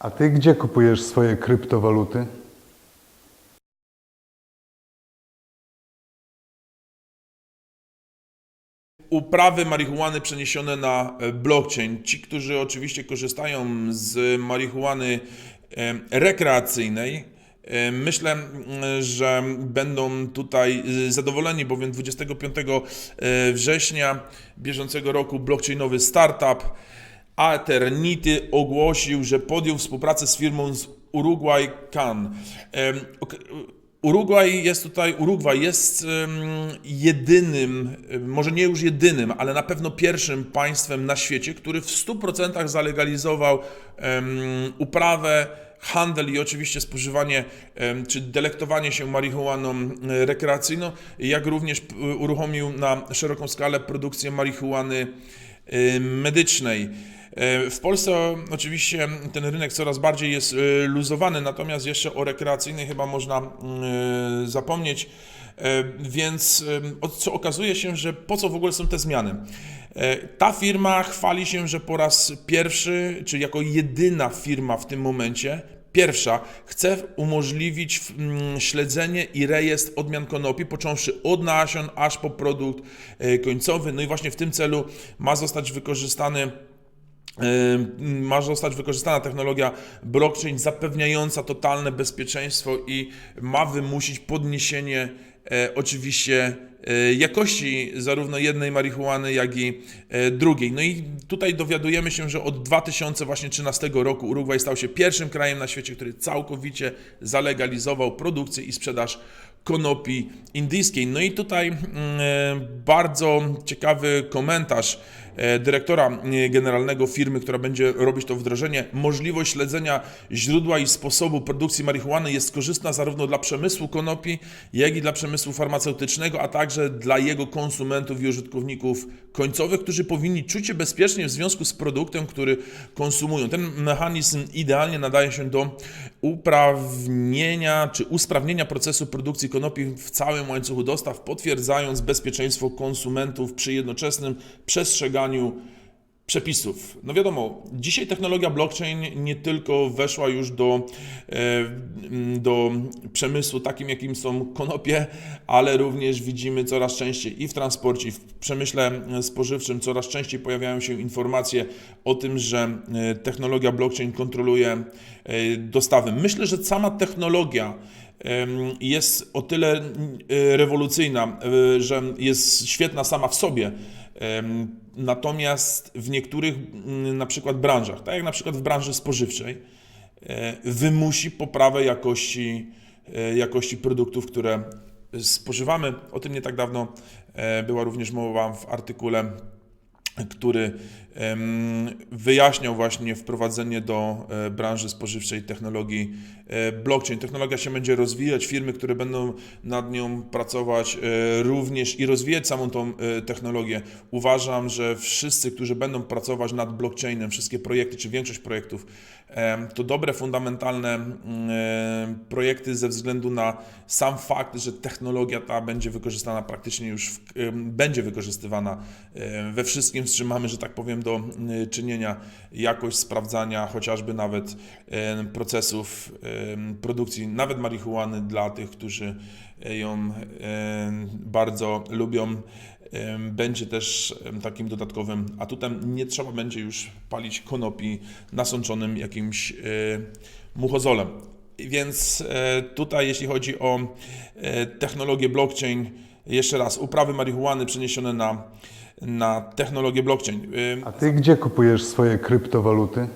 A ty gdzie kupujesz swoje kryptowaluty? uprawy marihuany przeniesione na e, blockchain. Ci, którzy oczywiście korzystają z marihuany e, rekreacyjnej, e, myślę, że będą tutaj zadowoleni, bowiem 25 e, września bieżącego roku blockchainowy startup Aeternity ogłosił, że podjął współpracę z firmą z Uruguay Can. Urugwaj jest tutaj, Urugwaj jest jedynym, może nie już jedynym, ale na pewno pierwszym państwem na świecie, który w 100% zalegalizował uprawę, handel i oczywiście spożywanie czy delektowanie się marihuaną rekreacyjną, jak również uruchomił na szeroką skalę produkcję marihuany medycznej. E, W Polsce oczywiście ten rynek coraz bardziej jest e, luzowany, natomiast jeszcze o rekreacyjnej chyba można mm, e, zapomnieć. Więc co okazuje się, że po co w ogóle są te zmiany? Ta firma chwali się, że po raz pierwszy, czy jako jedyna firma w tym momencie, Pierwsza, chce umożliwić mm, śledzenie i rejestr odmian konopi, począwszy od nasion aż po produkt końcowy. No i właśnie w tym celu ma zostać wykorzystany ma zostać wykorzystana technologia blockchain zapewniająca totalne bezpieczeństwo i ma wymusić podniesienie e, oczywiście e, jakości zarówno jednej marihuany, jak i e, drugiej. No i tutaj dowiadujemy się, że od 2013 roku Urugwaj stał się pierwszym krajem na świecie, który całkowicie zalegalizował produkcję i sprzedaż konopi indyjskiej. No i tutaj mm, bardzo ciekawy komentarz dyrektora e, generalnego firmy, która będzie robić to wdrożenie. Możliwość śledzenia źródła i sposobu produkcji marihuany jest korzystna zarówno dla przemysłu konopi, jak i dla przemysłu farmaceutycznego, a także dla jego konsumentów i użytkowników końcowych, którzy powinni czuć się bezpiecznie w związku z produktem, który konsumują. Ten mechanizm idealnie nadaje się do uprawnienia czy usprawnienia procesu produkcji konopi w całym łańcuchu dostaw, potwierdzając bezpieczeństwo konsumentów przy jednoczesnym przestrzeganiu przepisów. No wiadomo, dzisiaj technologia blockchain nie tylko weszła już do, e, do przemysłu takim, jakim są konopie, ale również widzimy coraz częściej i w transporcie, i w przemyśle spożywczym coraz częściej pojawiają się informacje o tym, że e, technologia blockchain kontroluje e, dostawy. Myślę, że sama technologia jest o tyle e, rewolucyjna, e, że jest świetna sama w sobie. Natomiast w niektórych na przykład branżach, tak jak na przykład w branży spożywczej, e, wymusi poprawę jakości, e, jakości produktów, które spożywamy. O tym nie tak dawno e, była również mowa w artykule który wyjaśniał właśnie wprowadzenie do e, branży spożywczej technologii e, blockchain. Technologia się będzie rozwijać, firmy, które będą nad nią pracować e, również i rozwijać samą tą technologię. Uważam, że wszyscy, którzy będą pracować nad blockchainem, wszystkie projekty, czy większość projektów, to dobre, fundamentalne projekty ze względu na sam fakt, że technologia ta będzie wykorzystana praktycznie już, w, będzie wykorzystywana we wszystkim, czym mamy, że tak powiem, do e, czynienia, jakość sprawdzania chociażby nawet procesów produkcji, nawet marihuany dla tych, którzy ją e, bardzo lubią. Będzie też takim dodatkowym atutem. Nie trzeba będzie już palić konopi nasączonym jakimś e, muchozolem. Więc e, tutaj, jeśli chodzi o technologię blockchain, jeszcze raz, uprawy marihuany przeniesione na, na technologię blockchain. A ty gdzie kupujesz swoje kryptowaluty?